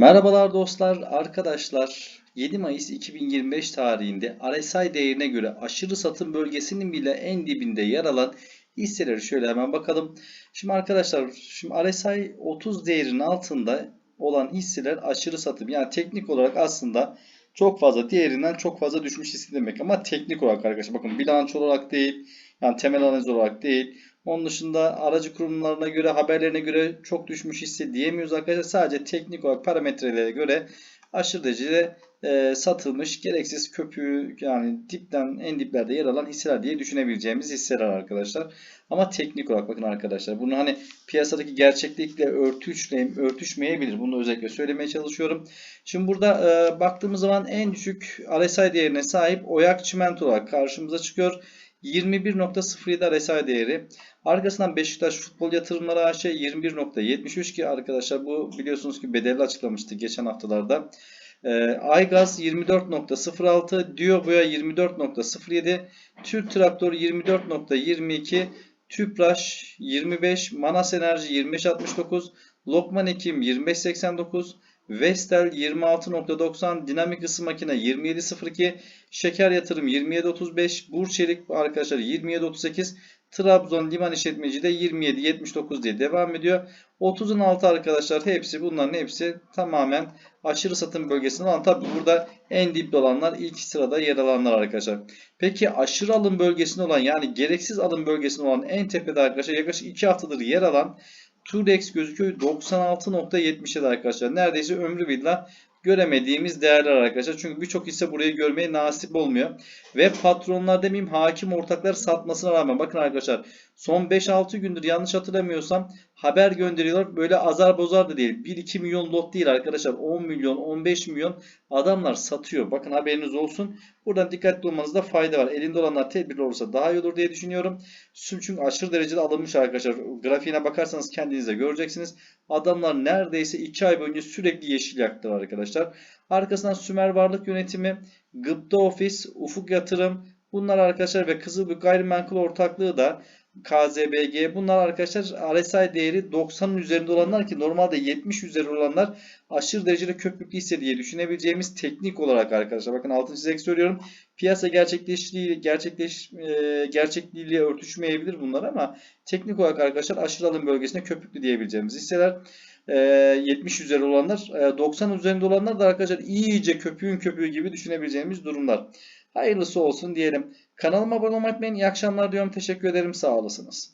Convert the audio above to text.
Merhabalar dostlar, arkadaşlar. 7 Mayıs 2025 tarihinde RSI değerine göre aşırı satım bölgesinin bile en dibinde yer alan hisseleri şöyle hemen bakalım. Şimdi arkadaşlar, şimdi RSI 30 değerinin altında olan hisseler aşırı satım. Yani teknik olarak aslında çok fazla değerinden çok fazla düşmüş hisse demek ama teknik olarak arkadaşlar bakın bilanço olarak değil, yani temel analiz olarak değil. Onun dışında aracı kurumlarına göre, haberlerine göre çok düşmüş hisse diyemiyoruz arkadaşlar. Sadece teknik olarak parametrelere göre aşırı derecede e, satılmış, gereksiz köpüğü yani dipten en diplerde yer alan hisseler diye düşünebileceğimiz hisseler arkadaşlar. Ama teknik olarak bakın arkadaşlar bunu hani piyasadaki gerçeklikle örtüşle, örtüşmeyebilir. Bunu özellikle söylemeye çalışıyorum. Şimdi burada e, baktığımız zaman en düşük RSI değerine sahip Oyak Çimento olarak karşımıza çıkıyor. 21.07 RSI değeri. Arkasından Beşiktaş Futbol Yatırımları AŞ 21.73 ki arkadaşlar bu biliyorsunuz ki bedelli açıklamıştı geçen haftalarda. E, Aygaz 24.06, Dioboya 24.07, Türk Traktör 24.22, Tüpraş 25, Manas Enerji 25.69, Lokman Ekim 25.89, Vestel 26.90, Dinamik Isı Makine 27.02, Şeker Yatırım 27.35, Burçelik arkadaşlar 27.38, Trabzon Liman İşletmeci de 27.79 diye devam ediyor. 30'un altı arkadaşlar hepsi bunların hepsi tamamen aşırı satım bölgesinde olan tabi burada en dipte olanlar ilk sırada yer alanlar arkadaşlar. Peki aşırı alım bölgesinde olan yani gereksiz alım bölgesinde olan en tepede arkadaşlar yaklaşık 2 haftadır yer alan Turdex gözüküyor 96.77 arkadaşlar. Neredeyse ömrü billah göremediğimiz değerler arkadaşlar. Çünkü birçok hisse burayı görmeye nasip olmuyor. Ve patronlar demeyeyim hakim ortaklar satmasına rağmen bakın arkadaşlar son 5-6 gündür yanlış hatırlamıyorsam haber gönderiyorlar. Böyle azar bozar da değil. 1-2 milyon lot değil arkadaşlar. 10 milyon 15 milyon adamlar satıyor. Bakın haberiniz olsun. Buradan dikkatli olmanızda fayda var. Elinde olanlar tedbirli olursa daha iyi olur diye düşünüyorum. Çünkü aşırı derecede alınmış arkadaşlar. Grafiğine bakarsanız kendinize göreceksiniz. Adamlar neredeyse 2 ay boyunca sürekli yeşil yaktılar arkadaşlar. Arkasından Sümer Varlık Yönetimi, Gıpta Ofis, Ufuk Yatırım, Bunlar arkadaşlar ve Kızılbük Gayrimenkul Ortaklığı da KZBG bunlar arkadaşlar RSI değeri 90'ın üzerinde olanlar ki normalde 70 üzeri olanlar aşırı derecede köpüklü hisse diye düşünebileceğimiz teknik olarak arkadaşlar. Bakın altını çizerek söylüyorum. Piyasa gerçekleştiği gerçekleş e, gerçekliğiyle örtüşmeyebilir bunlar ama teknik olarak arkadaşlar aşırı alım bölgesinde köpüklü diyebileceğimiz hisseler. E, 70 üzeri olanlar, e, 90 üzerinde olanlar da arkadaşlar iyice köpüğün köpüğü gibi düşünebileceğimiz durumlar. Hayırlısı olsun diyelim. Kanalıma abone olmayı unutmayın. İyi akşamlar diyorum. Teşekkür ederim. Sağ olasınız.